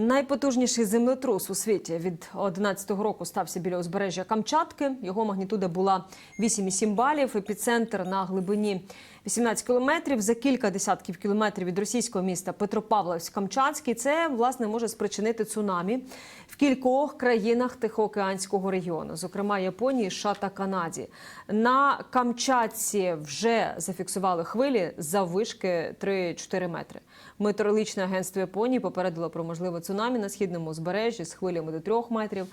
Найпотужніший землетрус у світі від 11-го року стався біля узбережжя Камчатки. Його магнітуда була 8,7 балів. Епіцентр на глибині 18 кілометрів за кілька десятків кілометрів від російського міста Петропавловськ-Камчатський. Це власне може спричинити цунамі в кількох країнах Тихоокеанського регіону, зокрема Японії, США та Канаді. На Камчатці вже зафіксували хвилі заввишки 3-4 метри. Метеорологічне агентство Японії попередило про можливе цунамі на східному узбережжі з хвилями до 3 метрів.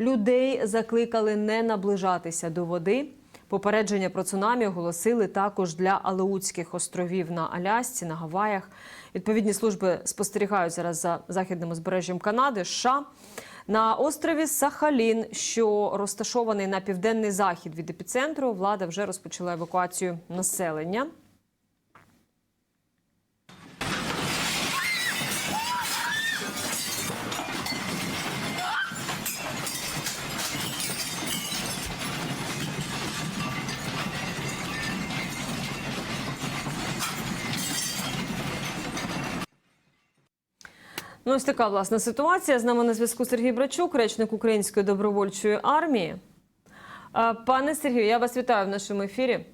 Людей закликали не наближатися до води. Попередження про цунамі оголосили також для Алеутських островів на Алясці, на Гаваях. Відповідні служби спостерігають зараз за західним узбережжям Канади, США. На острові Сахалін, що розташований на південний захід від епіцентру, влада вже розпочала евакуацію населення. Ну, ось така власна ситуація. З нами на зв'язку Сергій Брачук, речник Української добровольчої армії. Пане Сергію, я вас вітаю в нашому ефірі.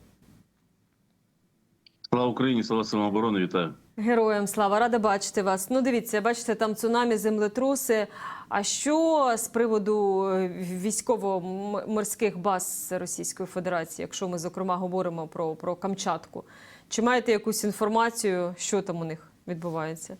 Слава Україні, слава силам оборони, вітаю. Героям слава, рада бачити вас. Ну, дивіться, бачите, там цунамі, землетруси. А що з приводу е, військово-морських баз Російської Федерації, якщо ми зокрема говоримо про, про Камчатку? Чи маєте якусь інформацію, що там у них відбувається?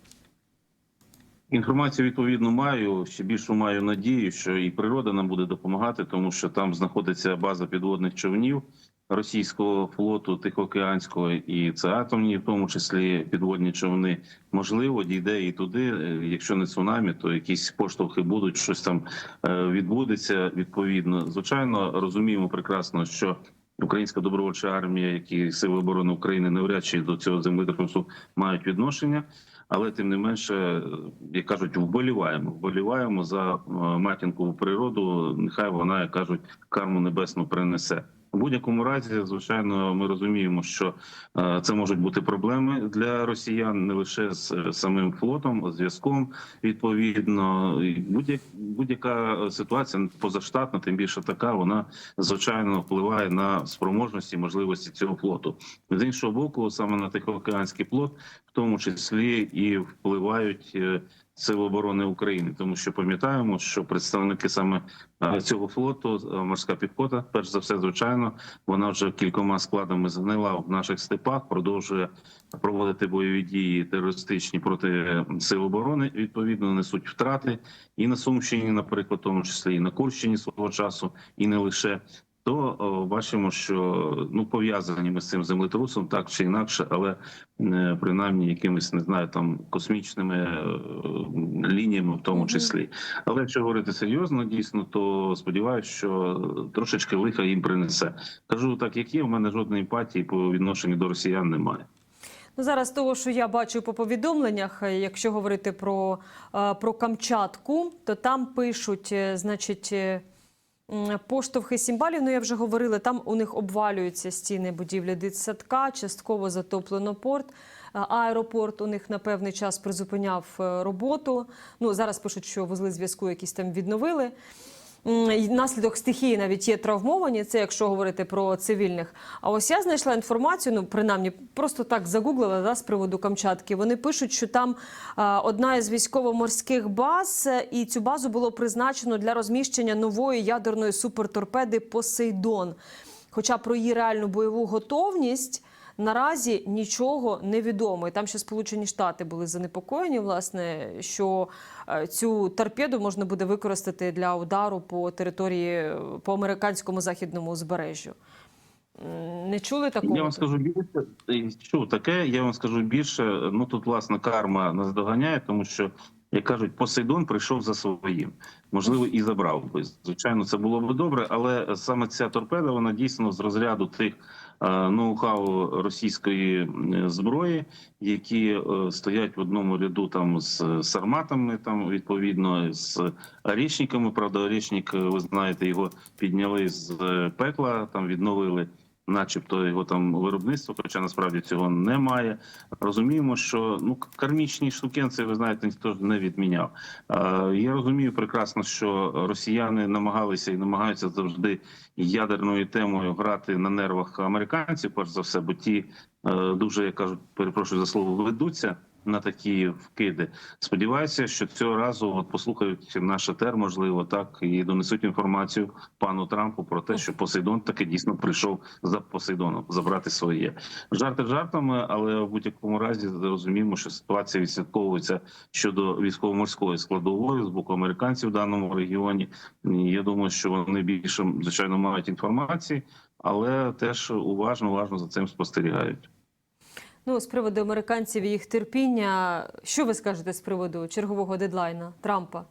Інформацію відповідно маю. Ще більшу маю надію, що і природа нам буде допомагати, тому що там знаходиться база підводних човнів російського флоту Тихоокеанського, і це атомні, в тому числі підводні човни. Можливо, дійде і туди. Е, Якщо не цунамі, то якісь поштовхи будуть, щось там е, відбудеться. Відповідно, звичайно, розуміємо прекрасно, що. Українська добровольча армія, які сили оборони України, навряд чи до цього землетрусу мають відношення, але тим не менше, як кажуть, вболіваємо. Вболіваємо за е, матінкову природу. Нехай вона, як кажуть, карму небесну принесе. У будь-якому разі, звичайно, ми розуміємо, що е, це можуть бути проблеми для росіян не лише з е, самим флотом, зв'язком. Відповідно, будь-як- будь-яка ситуація позаштатна, тим більше така, вона звичайно впливає на спроможності, можливості цього флоту. З іншого боку, саме на Тихоокеанський флот, в тому числі і впливають. Сили оборони України, тому що пам'ятаємо, що представники саме е, цього флоту, е, морська піхота, перш за все, звичайно, вона вже кількома складами згнила в наших степах, продовжує проводити бойові дії терористичні проти е, сил оборони. Відповідно, несуть втрати і на Сумщині, наприклад, тому числі і на Курщині свого часу, і не лише. То бачимо, що ну пов'язані ми з цим землетрусом, так чи інакше, але е, принаймні якимись не знаю там космічними е, лініями, в тому числі. Але якщо говорити серйозно, дійсно, то сподіваюся, що трошечки лиха їм принесе. Кажу так, як є, у мене жодної емпатії по відношенню до росіян немає. Ну, зараз того, що я бачу по повідомленнях, е, якщо говорити про, про Камчатку, то там пишуть, значить. Поштовхи сімбалів, ну я вже говорила, там у них обвалюються стіни будівлі дитсадка, частково затоплено порт. Е, Аеропорт у них на певний час призупиняв е, роботу. Ну зараз пишуть, що вузли зв'язку якісь там відновили. Наслідок стихії навіть є травмовані. Це якщо говорити про цивільних. А ось я знайшла інформацію. Ну принаймні, просто так загуглила да, з приводу Камчатки. Вони пишуть, що там одна із військово-морських баз, е, і цю базу було призначено для розміщення нової ядерної суперторпеди Посейдон. Хоча про її реальну бойову готовність. Наразі нічого не відомо. І там ще Сполучені Штати були занепокоєні, власне, що е, цю торпеду можна буде використати для удару по території по американському західному узбережжю. Не чули такого? Я вам скажу більше, е, чув таке. Я вам скажу більше. Ну тут власне карма нас доганяє, тому що як кажуть, Посейдон прийшов за своїм, можливо, і забрав би. Звичайно, це було б добре, але саме ця торпеда, вона дійсно з розряду тих ноу-хау російської е, зброї, які е, стоять в одному ряду там з сарматами, там відповідно з орічниками. Правда, орічник, ви знаєте, його підняли з е, пекла, там відновили. Начебто, його там виробництво, хоча насправді цього немає. Розуміємо, що ну кармічні штукенці, ви знаєте, ніхто ж не відміняв. Я розумію прекрасно, що росіяни намагалися і намагаються завжди ядерною темою грати на нервах американців, перш за все, бо ті е, дуже я кажу, перепрошую за слово, ведуться на такі вкиди. Сподіваюся, що цього разу от послухають наш етер, можливо, так і донесуть інформацію пану Трампу про те, що Посейдон таки дійсно прийшов за Посейдоном забрати своє жарти жартами, але в будь-якому разі розуміємо, що ситуація відслідковується щодо військово-морської складової з боку американців в даному регіоні. Я думаю, що вони більше звичайно мають інформації, але теж уважно уважно за цим спостерігають. Ну, з приводу американців і їх терпіння, що ви скажете з приводу чергового дедлайна Трампа?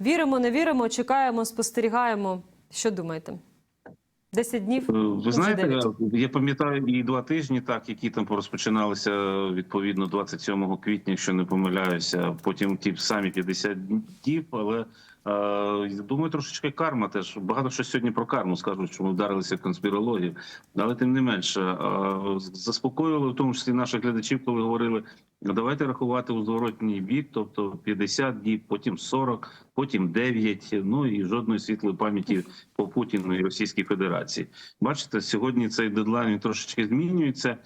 Віримо, не віримо, чекаємо, спостерігаємо. Що думаєте? 10 днів? Е, Ви знаєте, дев'ять. я пам'ятаю і два тижні, так які там розпочиналися відповідно 27 квітня, якщо не помиляюся. Потім ті самі 50 днів. Але думаю, трошечки карма теж багато що сьогодні про карму скажуть, що ми вдарилися в конспірологію. Але тим не менше заспокоювали в тому числі наших глядачів, коли говорили. Давайте рахувати у зворотній бік, тобто 50 діб, потім 40, потім 9, ну і жодної світлої пам'яті по Путіну і Російській Федерації. Бачите, сьогодні цей дедлайн трошечки змінюється.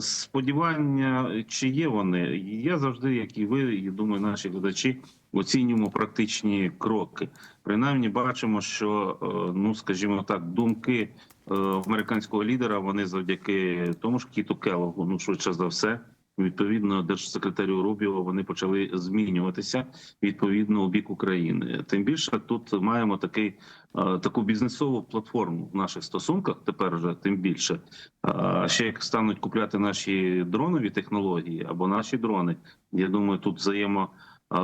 Сподівання, чи є вони? Я завжди, як і ви, і думаю, наші глядачі оцінюємо практичні кроки. Принаймні, бачимо, що е, ну, скажімо так, думки е, американського лідера вони завдяки тому ж Кіту Келлогу, ну швидше за все. Відповідно, держсекретарю Рубіо вони почали змінюватися відповідно у бік України. Тим більше тут маємо такий е, таку бізнесову платформу в наших стосунках. Тепер вже тим більше А ще як стануть купляти наші дронові технології або наші дрони. Я думаю, тут взаємо. Е,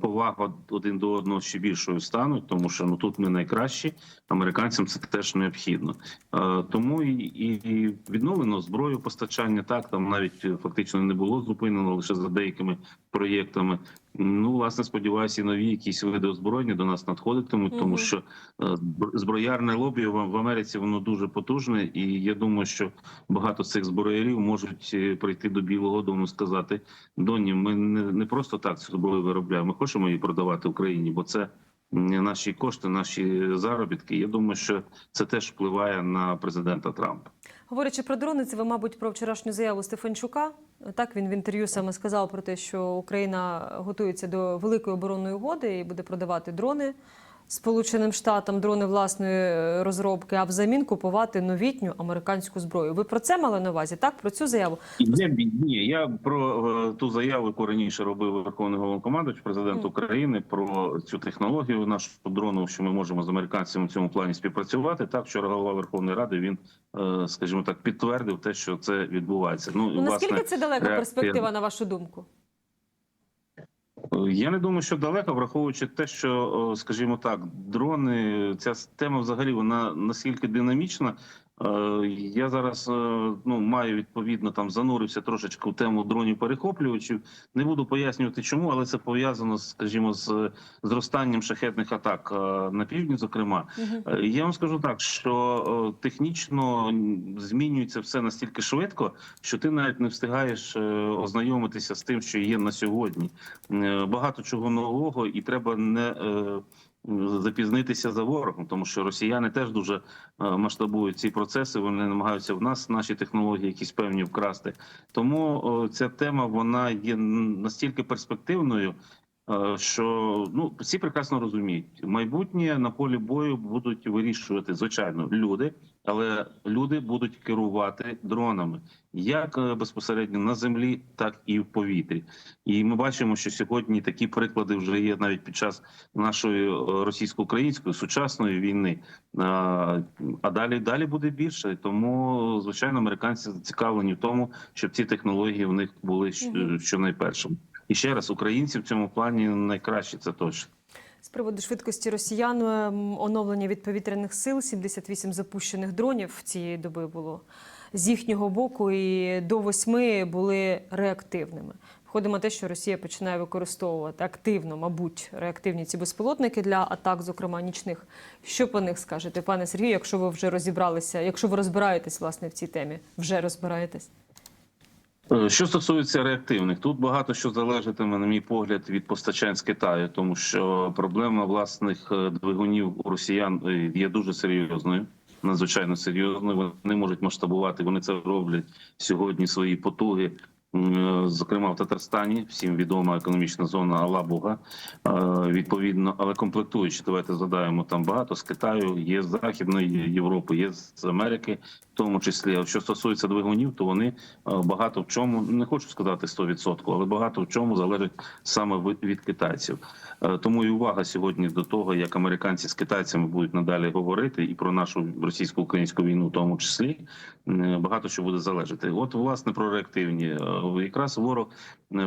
Повага один до одного ще більшою стануть, тому що ну тут ми найкращі. Американцям це теж необхідно. Е, Тому і, відновлено зброю постачання. Так там навіть фактично не було зупинено лише за деякими проєктами. Ну, власне, сподіваюся, і нові якісь види озброєння до нас надходитимуть, тому що е, збро- зброярне лобі в Америці воно дуже потужне, і я думаю, що багато з цих зброярів можуть е, прийти до Білого Дому і сказати: Доні, ми не, не просто так цю зброю виробляємо. Ми хочемо її продавати Україні, бо це наші кошти, наші заробітки. Я думаю, що це теж впливає на президента Трампа. Говорячи про дрони, це ви, мабуть, про вчорашню заяву Стефанчука. Так він в інтерв'ю саме сказав про те, що Україна готується до великої оборонної угоди і буде продавати дрони Сполученим Штатам, дрони власної е, розробки, а взамін купувати новітню американську зброю. Ви про це мали на увазі? Так, про цю заяву? Ні, ні, я про е, ту заяву, яку раніше робив Верховний Головнокомандувач, президент Мгм. України, про цю технологію нашу дрону, що ми можемо з американцями в цьому плані співпрацювати. Так, вчора голова Верховної Ради він, е, скажімо так, підтвердив те, що це відбувається. Ну, Ну, наскільки власне, це далека реакція- перспектива, на вашу думку? Я не думаю, що далеко, враховуючи те, що, скажімо так, дрони, ця тема взагалі вона наскільки динамічна. Е, Я зараз е, ну маю відповідно там занурився трошечки в тему дронів перехоплювачів. Не буду пояснювати, чому, але це пов'язано, скажімо, з зростанням шахетних атак е, на півдні. Зокрема. Е, я вам скажу так, що технічно змінюється все настільки швидко, що ти навіть не встигаєш ознайомитися з тим, що є на сьогодні. Багато чого нового, і треба не запізнитися за ворогом, тому що росіяни теж дуже е, масштабують ці процеси. Вони намагаються в нас наші технології якісь певні вкрасти. Тому ця тема вона є настільки перспективною. е, Що ну всі прекрасно розуміють, майбутнє на полі бою будуть вирішувати звичайно люди, але люди будуть керувати дронами як е, безпосередньо на землі, так і в повітрі. І ми бачимо, що сьогодні такі приклади вже є навіть під час нашої е, російсько-української сучасної війни. А далі далі буде більше. Тому звичайно, американці зацікавлені в тому, щоб ці технології в них були Мгм. щонайпершим. І ще раз, українці в цьому плані найкраще, це точно. Приводу швидкості росіян ем, оновлення від повітряних сил 78 запущених дронів цієї доби було з їхнього боку, і до восьми були реактивними. виходимо на те, що Росія починає використовувати активно, мабуть, реактивні ці безпілотники для атак, зокрема нічних. Що по них скажете, пане Сергію, якщо ви вже розібралися, якщо ви розбираєтесь власне в цій темі, вже розбираєтесь? Е, Що стосується реактивних, тут багато що залежатиме, на мій погляд, від постачань з Китаю, тому що проблема власних е, двигунів у росіян е, є дуже серйозною, надзвичайно серйозною. Вони можуть масштабувати. Вони це роблять сьогодні. Свої потуги. Зокрема, в Татарстані всім відома економічна зона Алабуга. Відповідно, але комплектуючи, давайте згадаємо там багато з Китаю, є з Західної Європи, є з Америки, тому числі. Що стосується двигунів, то вони е, багато в чому не хочу сказати 100%, але багато в чому залежить саме від китайців. Е, Тому і увага сьогодні до того, як американці з китайцями будуть надалі говорити, і про нашу російсько-українську війну, в тому числі е, багато що буде залежати. От власне про реактивні якраз ворог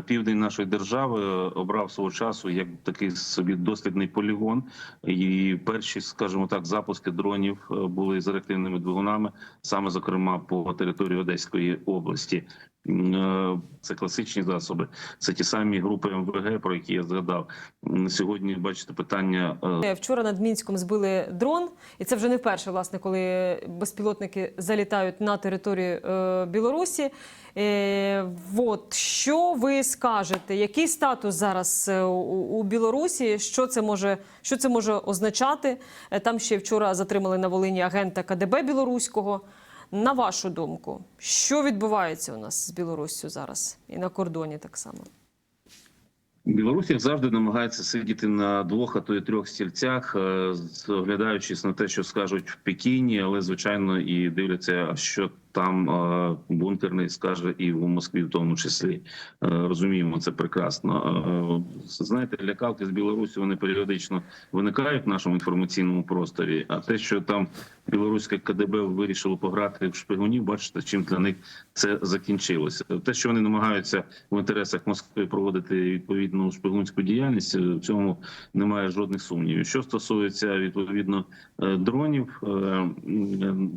південь нашої держави обрав свого часу як такий собі дослідний полігон. І перші, скажімо так, запуски дронів були з реактивними двигунами, саме зокрема по території Одеської області. Е, Це класичні засоби, це ті самі групи МВГ, про які я згадав. Сьогодні бачите питання е, Е, Вчора над Мінськом збили дрон, і це вже не вперше, власне, коли безпілотники залітають на територію Білорусі. От що ви скажете? Який статус зараз у, Білорусі? Що це може що це може означати? Там ще вчора затримали на Волині агента КДБ білоруського. На вашу думку, що відбувається у нас з Білоруссю зараз і на кордоні так само? Білорусі завжди намагається сидіти на двох, а то й трьох стільцях, е, оглядаючись на те, що скажуть в Пекіні, але звичайно і дивляться, що там е, бункерний скаже і в Москві, в тому числі Е, розуміємо це прекрасно. Е, Знаєте, лякалки з Білорусі вони періодично виникають в нашому інформаційному просторі. А те, що там білоруське КДБ вирішило пограти в шпигунів, бачите, чим для них це закінчилося. Те, що вони намагаються в інтересах Москви проводити відповідну шпигунську діяльність, в цьому немає жодних сумнівів. Що стосується відповідно дронів,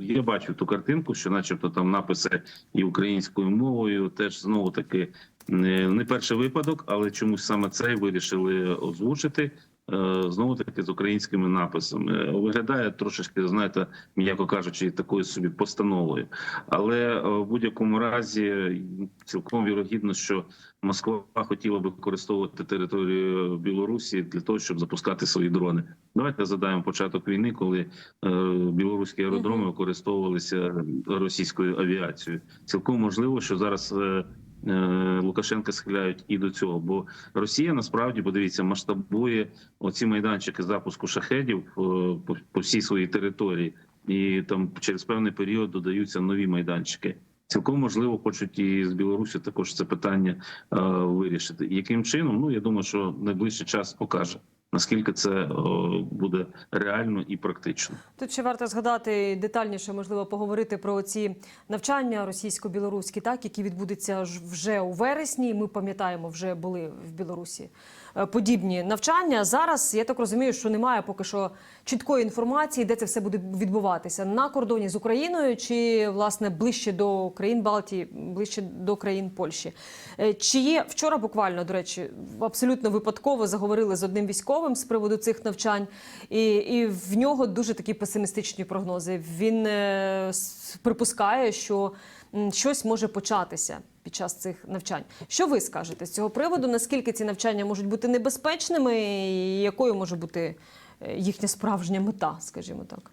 я бачив ту картинку, що, начебто, там написи і українською мовою, теж знову таки не перший випадок, але чомусь саме цей вирішили озвучити. Е, Знову таки з українськими написами Е, виглядає трошечки, знаєте, м'яко кажучи, такою собі постановою. Але е, в будь-якому разі цілком вірогідно, що Москва хотіла би використовувати територію Білорусі для того, щоб запускати свої дрони. Давайте задаємо початок війни, коли білоруські аеродроми використовувалися російською авіацією. Цілком можливо, що зараз. Е, Лукашенка схиляють і до цього, бо Росія насправді подивіться масштабує оці майданчики запуску шахедів е, по, по всій своїй території, і там через певний період додаються нові майданчики. Цілком можливо, хочуть і з Білорусі також це питання е, вирішити. Яким чином? Ну я думаю, що найближчий час покаже наскільки це е, буде реально і практично. Тут ще варто згадати детальніше, можливо, поговорити про ці навчання російсько-білоруські, так які відбудуться вже у вересні. Ми пам'ятаємо, вже були в Білорусі подібні навчання. Зараз я так розумію, що немає поки що чіткої інформації, де це все буде відбуватися на кордоні з Україною чи власне ближче до країн Балтії, ближче до країн Польщі. Е, Чи є вчора буквально до речі, абсолютно випадково заговорили з одним військовим з приводу цих навчань, і, і в нього дуже такі песимістичні прогнози. Він е, припускає, що щось може початися під час цих навчань. Що ви скажете з цього приводу? Наскільки ці навчання можуть бути небезпечними, і якою може бути е, їхня справжня мета, скажімо так?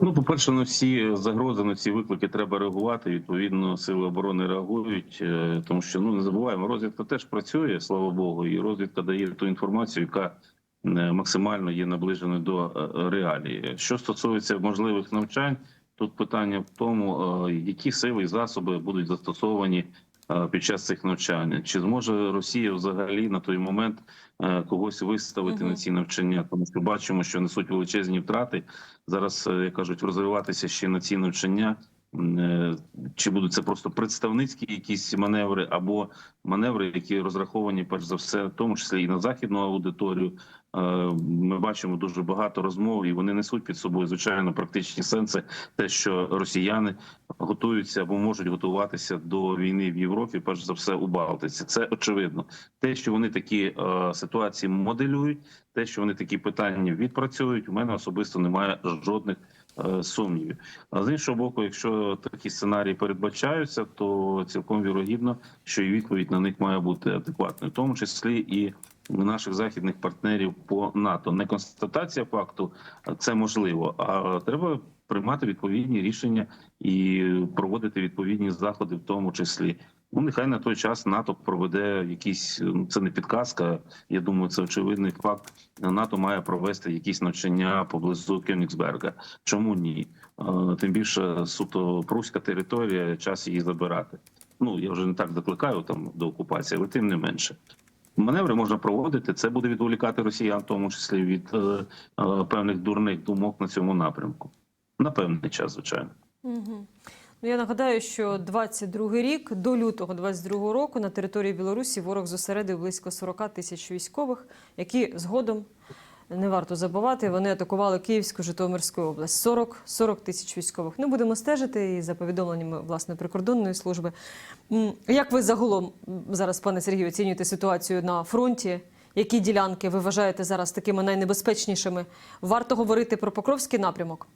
Ну, по перше, на всі загрози, на ці виклики треба реагувати. Відповідно, сили оборони реагують, е, тому що ну не забуваємо, розвідка теж працює, слава Богу, і розвідка дає ту інформацію, яка е, максимально є наближеною до реалії. Що стосується можливих навчань, тут питання в тому, е, які сили і засоби будуть застосовані е, під час цих навчань. Чи зможе Росія взагалі на той момент е, когось виставити Мгм. на ці навчання? Тому що бачимо, що несуть величезні втрати зараз, як кажуть, розвиватися ще на ці навчання чи будуть це просто представницькі якісь маневри, або маневри, які розраховані перш за все, в тому числі і на західну аудиторію. Е, Ми бачимо дуже багато розмов, і вони несуть під собою звичайно практичні сенси. Те, що росіяни готуються або можуть готуватися до війни в Європі, перш за все у Балтиці. Це очевидно. Те, що вони такі е, ситуації моделюють, те, що вони такі питання відпрацьовують, у мене особисто немає жодних е, сумнівів. А з іншого боку, якщо такі сценарії передбачаються, то цілком вірогідно, що і відповідь на них має бути адекватною, в тому числі і наших західних партнерів по НАТО. Не констатація факту це можливо, а треба приймати відповідні рішення і проводити відповідні заходи, в тому числі. Ну, нехай на той час НАТО проведе якісь ну це не підказка. Я думаю, це очевидний факт. НАТО має провести якісь навчання поблизу Кенігсберга. Чому ні? Тим більше суто пруська територія, час її забирати. Ну я вже не так закликаю там до окупації, але тим не менше. Маневри можна проводити. Це буде відволікати росіян, в тому числі від е, е, певних дурних думок на цьому напрямку. На певний час, звичайно. Угу. Ну, я нагадаю, що 22 рік до лютого 22 року на території Білорусі ворог зосередив близько 40 тисяч військових, які згодом не варто забувати. Вони атакували Київську Житомирську область. 40, 40 тисяч військових. Ну будемо стежити і за повідомленнями власне прикордонної служби. Як ви загалом зараз, пане Сергію, оцінюєте ситуацію на фронті? Які ділянки ви вважаєте зараз такими найнебезпечнішими? Варто говорити про Покровський напрямок?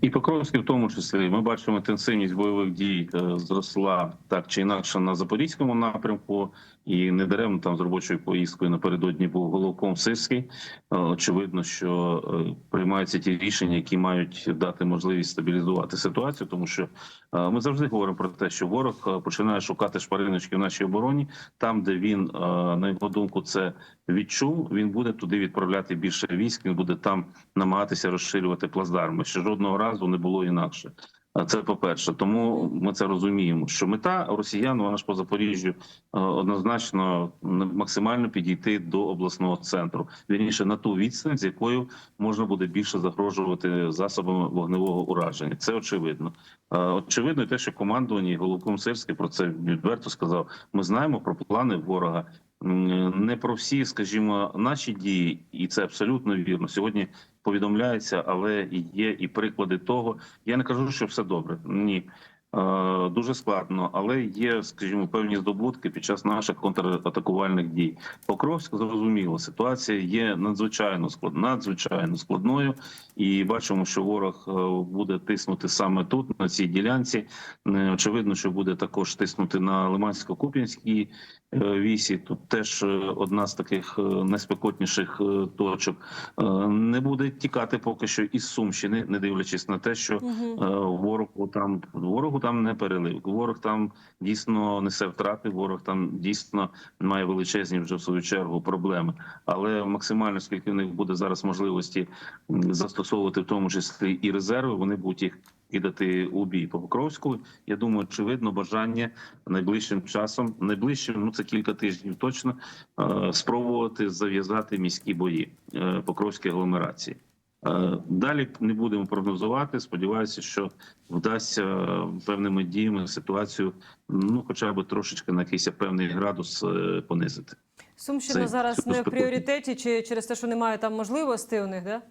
І Покровський в тому числі. Ми бачимо інтенсивність бойових дій е, зросла так чи інакше на запорізькому напрямку, і недаремно там з робочою поїздкою напередодні був головком Сирський. Е, Очевидно, що е, приймаються ті рішення, які мають дати можливість стабілізувати ситуацію, тому що е, ми завжди говоримо про те, що ворог починає шукати шпариночки в нашій обороні, там, де він на його думку це відчув, він буде туди відправляти більше військ. Він буде там намагатися розширювати плацдарми. Ще жодного разу не було інакше. Це по перше, тому ми це розуміємо. Що мета росіян вона ж по Запоріжжю е, однозначно максимально підійти до обласного центру. Вірніше на ту відстань, з якою можна буде більше загрожувати засобами вогневого ураження. Це очевидно. Е, Очевидно, те, що командування і головком Сирський про це відверто сказав. Ми знаємо про плани ворога. Не про всі, скажімо, наші дії, і це абсолютно вірно. Сьогодні повідомляється, але є і приклади того. Я не кажу, що все добре. Ні. Е, Дуже складно, але є, скажімо, певні здобутки під час наших контратакувальних дій. Покровськ зрозуміло, ситуація є надзвичайно склад, надзвичайно складною, і бачимо, що ворог е, буде тиснути саме тут, на цій ділянці. Е, Очевидно, що буде також тиснути на Лимансько-Куп'янській е, вісі. Тут теж е, одна з таких е, найспекотніших е, точок. Е, Не буде тікати поки що із Сумщини, не дивлячись на те, що Угу. Е, ворогу там ворогу там не перелив. Ворог там дійсно несе втрати. Ворог там дійсно має величезні вже в свою чергу проблеми. Але максимально скільки в них буде зараз можливості застосовувати в тому числі і резерви, вони будуть їх кидати у бій по Покровську. Я думаю, очевидно, бажання найближчим часом, найближчим, ну це кілька тижнів точно, е, спробувати зав'язати міські бої е, Покровській агломерації. Е, Далі не будемо прогнозувати. Сподіваюся, що вдасться певними діями ситуацію, ну хоча б трошечки на якийсь певний градус понизити. Сумщина Це зараз не в пріоритеті, чи через те, що немає там можливостей у них, да?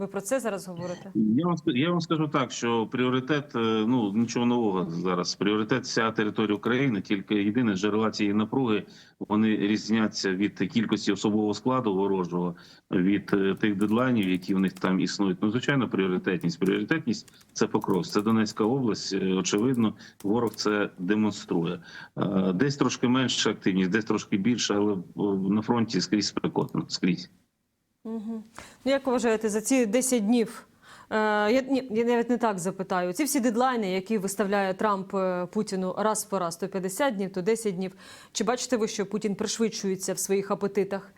Ви про це зараз говорите? Я вам я вам скажу так, що пріоритет е, ну нічого нового зараз. Пріоритет вся територія України, тільки єдине джерела цієї напруги вони різняться від кількості особового складу ворожого, від е, тих дедлайнів, які в них там існують. Ну звичайно, пріоритетність. Пріоритетність це Покров, це Донецька область. Е, Очевидно, ворог це демонструє. Десь трошки менша активність, десь трошки більше, але на фронті скрізь спекотно, скрізь. Угу. Ну, як вважаєте, за ці 10 днів? Е, я, ні, я навіть не так запитаю. Ці всі дедлайни, які виставляє Трамп е, Путіну раз по раз, то 50 днів, то 10 днів. Чи бачите ви, що Путін пришвидшується в своїх апетитах,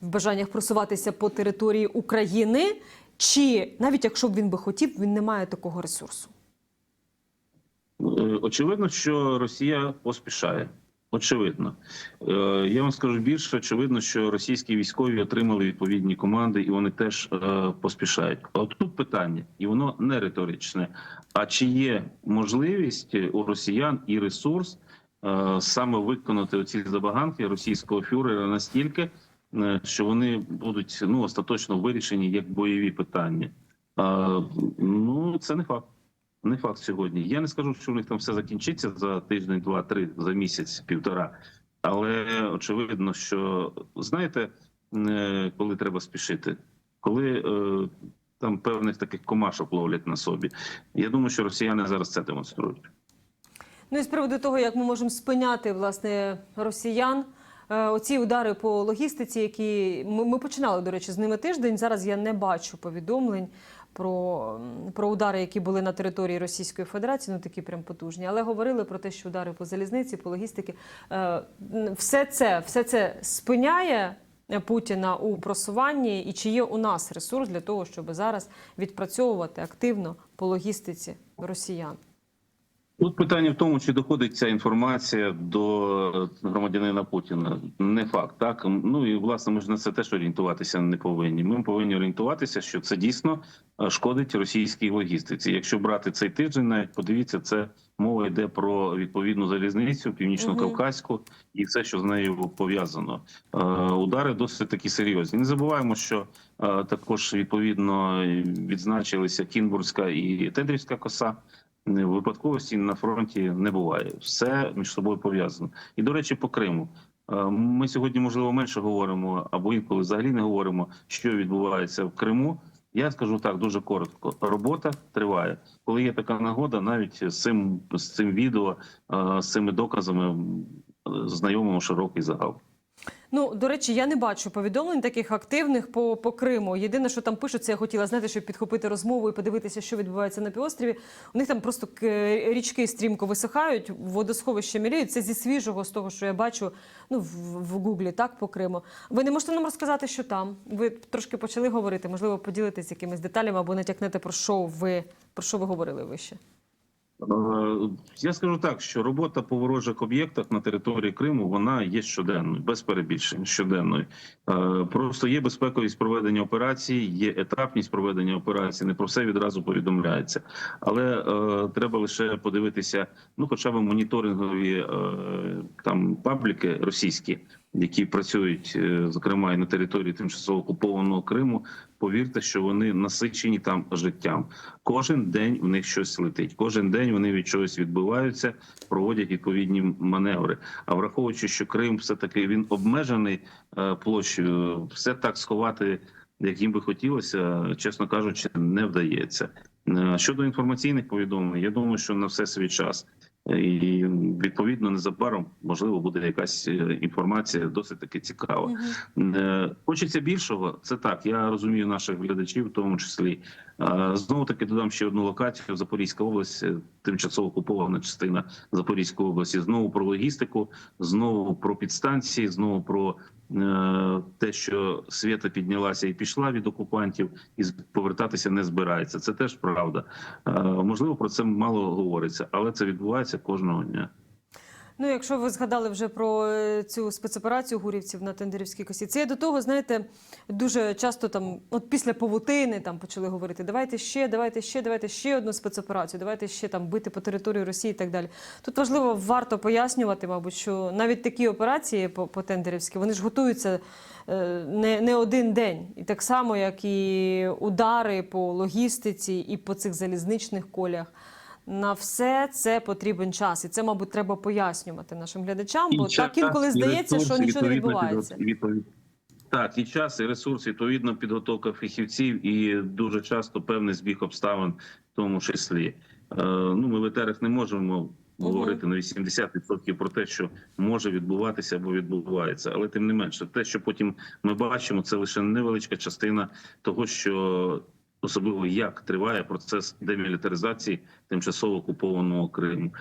в бажаннях просуватися по території України? Чи навіть якщо б він би хотів, він не має такого ресурсу? Е, Очевидно, що Росія поспішає. Очевидно, Е, я вам скажу більше. Очевидно, що російські військові отримали відповідні команди, і вони теж е, поспішають. От тут питання, і воно не риторичне. А чи є можливість у росіян і ресурс е, саме виконати оці забаганки російського фюрера настільки, що вони будуть ну остаточно вирішені як бойові питання? Ну це не факт. Не факт сьогодні. Я не скажу, що у них там все закінчиться за тиждень, два, три, за місяць, півтора. Але очевидно, що знаєте, е, коли треба спішити, коли е, там певних таких комашок ловлять на собі. Я думаю, що росіяни зараз це демонструють. Ну і з приводу того, як ми можемо спиняти власне росіян. е, Оці удари по логістиці, які ми починали, до речі, з ними тиждень. Зараз я не бачу повідомлень про, про удари, які були на території Російської Федерації, ну такі прям потужні. Але говорили про те, що удари по залізниці, по логістиці, е, все це, все це спиняє Путіна у просуванні, і чи є у нас ресурс для того, щоб зараз відпрацьовувати активно по логістиці росіян. Тут питання в тому, чи доходить ця інформація до громадянина Путіна. Не факт, так ну і власне ми ж на це теж орієнтуватися не повинні. Ми повинні орієнтуватися, що це дійсно е, шкодить російській логістиці. Якщо брати цей тиждень, навіть подивіться, це мова йде про відповідну залізницю, північно-кавказьку і все, що з нею пов'язано. Е, Удари досить такі серйозні. Не забуваємо, що е, також відповідно відзначилися Кінбурзька і Тендрівська коса. Випадковості на фронті не буває. Все між собою пов'язано. І до речі, по Криму. Е, Ми сьогодні, можливо, менше говоримо або інколи взагалі не говоримо, що відбувається в Криму. Я скажу так дуже коротко. Робота триває. Коли є така нагода, навіть з цим з цим відео, е, з цими доказами знайомимо широкий загал. Ну, до речі, я не бачу повідомлень таких активних по, по Криму. Єдине, що там пишуть, це я хотіла знаєте, щоб підхопити розмову і подивитися, що відбувається на півострові. У них там просто річки стрімко висихають, водосховища міліють. Це зі свіжого, з того, що я бачу ну, в, в Гуглі, так, по Криму. Ви не можете нам розказати, що там? Ви трошки почали говорити, можливо, поділитесь якимись деталями або натякнете про що ви про що ви говорили вище. Е, Я скажу так, що робота по ворожих об'єктах на території Криму вона є щоденною, без перебільшень щоденною. Е, Просто є безпековість проведення операцій, є етапність проведення операцій. Не про все відразу повідомляється, але е, треба лише подивитися, ну хоча б моніторингові е, там пабліки російські, які працюють, е, зокрема і на території тимчасово окупованого Криму. Повірте, що вони насичені там життям. Кожен день в них щось летить. Кожен день вони від чогось відбиваються, проводять відповідні маневри. А враховуючи, що Крим все таки він обмежений е, площею, все так сховати, як їм би хотілося, чесно кажучи, не вдається. Е, Щодо інформаційних повідомлень, я думаю, що на все свій час. І відповідно незабаром можливо буде якась е, інформація досить таки цікава. Угу. Хочеться більшого. Це так. Я розумію наших глядачів, в тому числі. Знову таки додам ще одну локацію. Запорізька область, е, тимчасово окупована частина Запорізької області. Знову про логістику, знову про підстанції, знову про е, те, що свята піднялася і пішла від окупантів, і повертатися не збирається. Це теж правда. Е, Можливо, про це мало говориться, але це відбувається кожного дня. Ну, якщо ви згадали вже про е, цю спецоперацію гурівців на Тендерівській косі, це до того, знаєте, дуже часто там, от після павутини там почали говорити: давайте ще, давайте ще, давайте ще одну спецоперацію, давайте ще там бити по території Росії і так далі. Тут важливо варто пояснювати, мабуть, що навіть такі операції по, по Тендерівській, вони ж готуються е, не, не один день. І так само, як і удари по логістиці і по цих залізничних колях. На все це потрібен час, і це, мабуть, треба пояснювати нашим глядачам, бо так інколи здається, ресурси, що нічого не відбувається. відповідь- Так, і час, і ресурси, відповідно, підготовка фахівців, і дуже часто певний збіг обставин, в тому числі. Е, ну, ми в етерах не можемо говорити на 80% про те, що може відбуватися або відбувається, але тим не менше, те, що потім ми бачимо, це лише невеличка частина того, що особливо як триває процес демілітаризації тимчасово окупованого Криму.